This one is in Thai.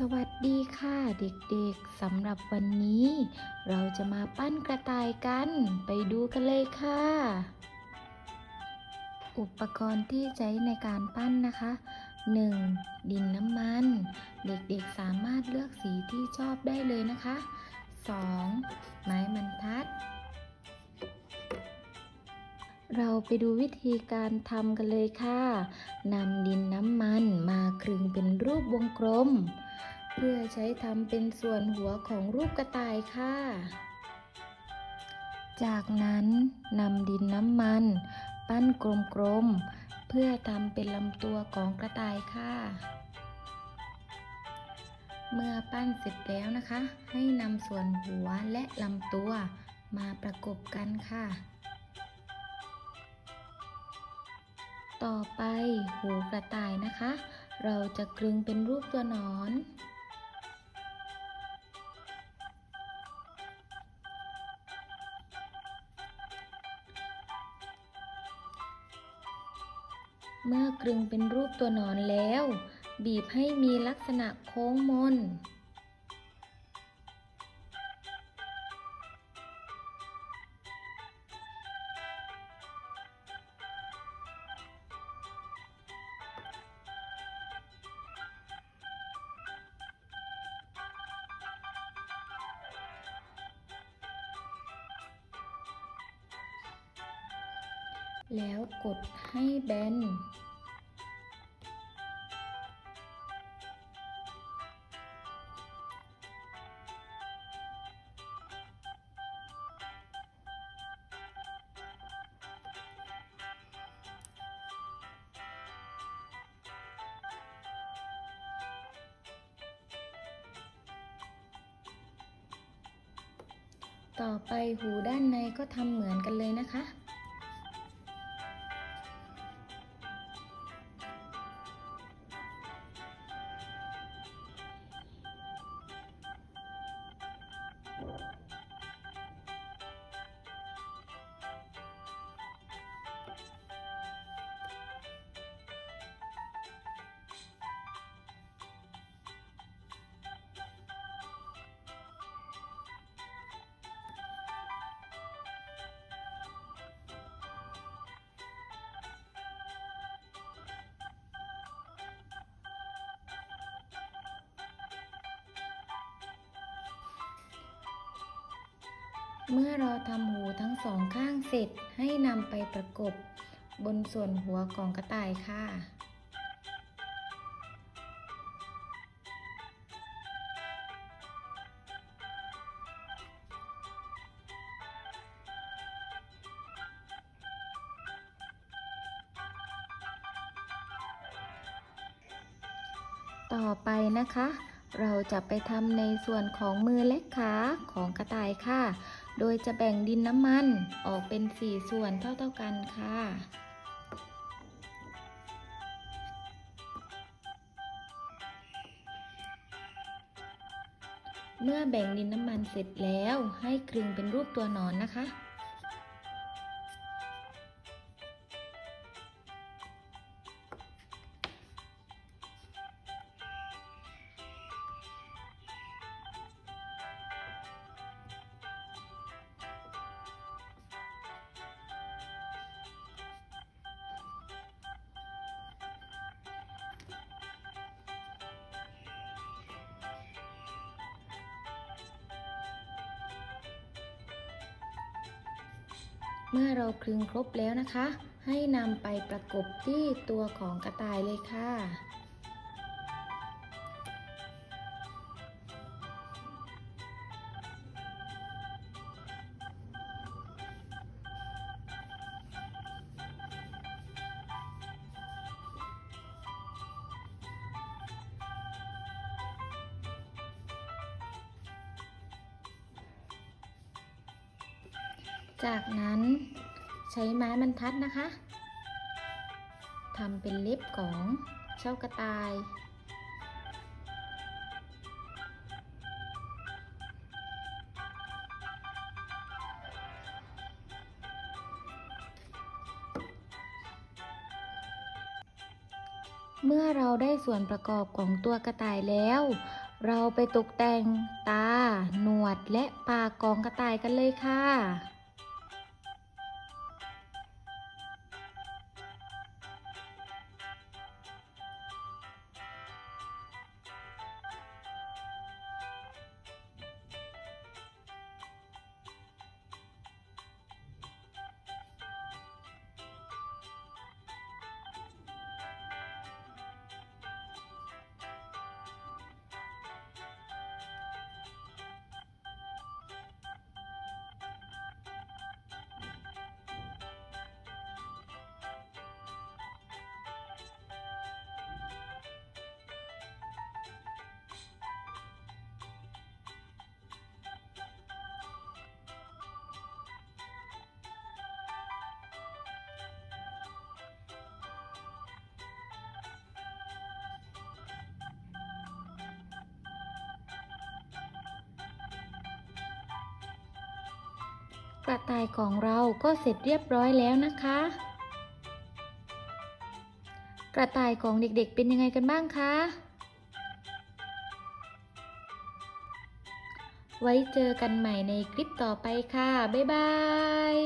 สวัสดีค่ะเด็กๆสำหรับวันนี้ เราจะมาปั้นกระต่ายกัน ไปดูกันเลยค่ะ อุปกรณ์ที่ใช้ในการปั้นนะคะ 1. ดินน้ำมัน เด็กๆสามารถเลือกสีที่ชอบได้เลยนะคะ 2. ไม้บรรทัด เราไปดูวิธีการทำกันเลยค่ะนำดินน้ำมันมาคลึงเป็นรูปวงกลม เพื่อใช้ทำเป็นส่วนหัวของรูปกระต่ายค่ะ จากนั้นนำดินน้ำมัน ปั้นกลมๆ เพื่อทำเป็นลำตัวของกระต่ายค่ะ เมื่อปั้นเสร็จแล้วนะคะ ให้นำส่วนหัวและลำตัวมาประกบกันค่ะ ต่อไปหูกระต่ายนะคะ เราจะกลึงเป็นรูปตัวหนอน เมื่อกลึงเป็นรูปตัวหนอนแล้ว บีบให้มีลักษณะโค้งมน แล้วกดให้แบน ต่อไปหูด้านในก็ทำเหมือนกันเลยนะคะ เมื่อเราทำหูทั้งสองข้างเสร็จให้นำไปประกบบนส่วนหัวของกระต่ายค่ะ ต่อไปนะคะ เราจะไปทำในส่วนของมือและขาของกระต่ายค่ะ โดยจะแบ่งดินน้ำมันออกเป็น 4 ส่วนเท่าๆกันค่ะ เมื่อแบ่งดินน้ำมันเสร็จแล้วให้คลึงเป็นรูปตัวหนอนนะคะ เมื่อเราคลึงครบแล้วนะคะ ให้นำไปประกบที่ตัวของกระต่ายเลยค่ะ จากนั้นใช้ไม้บรรทัดนะคะทำเป็นเล็บของเจ้ากระต่าย เมื่อเราได้ส่วนประกอบของตัวกระต่ายแล้ว เราไปตกแต่งตา หนวดและปากกองกระต่ายกันเลยค่ะ กระต่ายของเราก็เสร็จเรียบร้อยแล้วนะคะ กระต่ายของเด็กๆเป็นยังไงกันบ้างคะ ไว้เจอกันใหม่ในคลิปต่อไปค่ะ บ๊ายบาย